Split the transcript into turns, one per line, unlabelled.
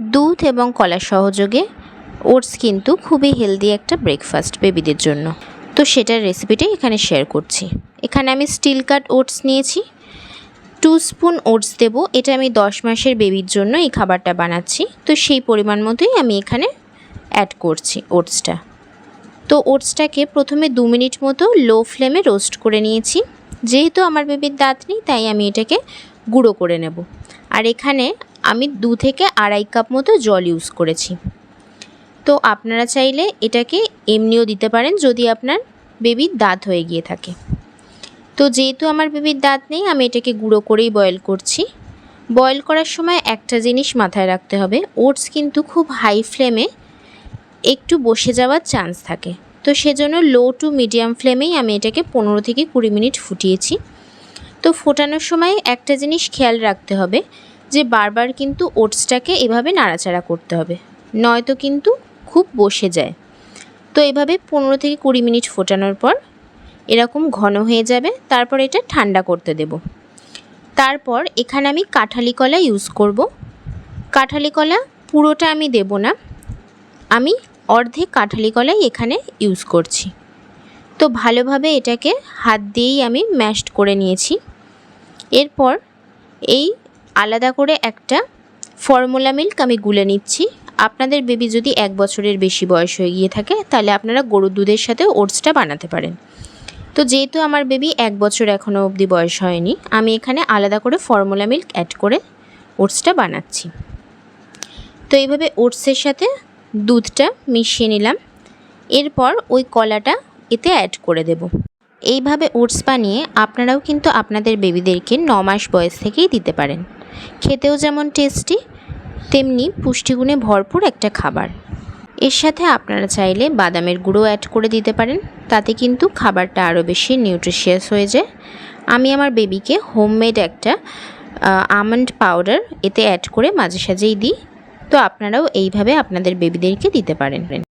দুধ এবং কলা সহযোগে ওটস কিন্তু খুবই হেলদি একটা ব্রেকফাস্ট বেবিদের জন্য। তো সেটার রেসিপিটাই এখানে শেয়ার করছি। এখানে আমি স্টিল কাট ওটস নিয়েছি। টু স্পুন ওটস দেবো। এটা আমি দশ মাসের বেবির জন্য এই খাবারটা বানাচ্ছি। তো সেই পরিমাণ মতোই আমি এখানে অ্যাড করছি ওটসটা তো ওটসটাকে প্রথমে দু মিনিট মতো লো ফ্লেমে রোস্ট করে নিয়েছি। যেহেতু আমার বেবির দাঁত নেই, তাই আমি এটাকে গুঁড়ো করে নেব। আর এখানে আমি দু থেকে আড়াই কাপ মতো জল ইউজ করেছি। তো আপনারা চাইলে এটাকে এমনিও দিতে পারেন যদি আপনার বেবির দাঁত হয়ে গিয়ে থাকে। তো যেহেতু আমার বেবির দাঁত নেই, আমি এটাকে গুঁড়ো করেই বয়েল করছি। বয়েল করার সময় একটা জিনিস মাথায় রাখতে হবে, ওটস কিন্তু খুব হাই ফ্লেমে একটু বসে যাওয়ার চান্স থাকে। তো সেজন্য লো টু মিডিয়াম ফ্লেমেই আমি এটাকে পনেরো থেকে কুড়ি মিনিট ফুটিয়েছি। তো ফোটানোর সময় একটা জিনিস খেয়াল রাখতে হবে যে বারবার কিন্তু ওটসটাকে এভাবে নাড়াচাড়া করতে হবে। নয়তো কিন্তু খুব বসে যায়। তো এভাবে পনেরো থেকে কুড়ি মিনিট ফোটানোর পর এরকম ঘন হয়ে যাবে, তারপর এটা ঠান্ডা করতে দেব। তারপর এখানে আমি কাঁঠালি কলা ইউজ করব। কাঁঠালি কলা পুরোটা আমি দেব না। আমি অর্ধেক কাঁঠালি কলাই এখানে ইউজ করছি। তো ভালোভাবে এটাকে হাত দিয়েই আমি ম্যাশড করে নিয়েছি। এরপর এই আলাদা করে একটা ফর্মুলা মিল্ক আমি গুলে নিচ্ছি। আপনাদের বেবি যদি এক বছরের বেশি বয়স হয়ে গিয়ে থাকে, তাহলে আপনারা গরুর দুধের সাথে ওটসটা বানাতে পারেন। তো যেহেতু আমার বেবি এক বছর এখনও অবধি বয়স হয়নি, আমি এখানে আলাদা করে ফর্মুলা মিল্ক অ্যাড করে ওটসটা বানাচ্ছি। তো এইভাবে ওটসের সাথে দুধটা মিশিয়ে নিলাম। এরপর ওই কলাটা এতে অ্যাড করে দেব। এইভাবে ওটস বানিয়ে আপনারাও কিন্তু আপনাদের বেবিদেরকে ন মাস বয়স থেকেই দিতে পারেন। খেতেও যেমন টেস্টি তেমনি পুষ্টিগুণে ভরপুর একটা খাবার। এর সাথে আপনারা চাইলে বাদামের গুঁড়ো অ্যাড করে দিতে পারেন, তাতে কিন্তু খাবারটা আরও বেশি নিউট্রিশিয়াস হয়ে যায়। আমি আমার বেবিকে হোমমেড একটা আমন্ড পাউডার এতে অ্যাড করে মাঝে সাঝেই দিই। তো আপনারাও এইভাবে আপনাদের বেবিদেরকে দিতে পারেন।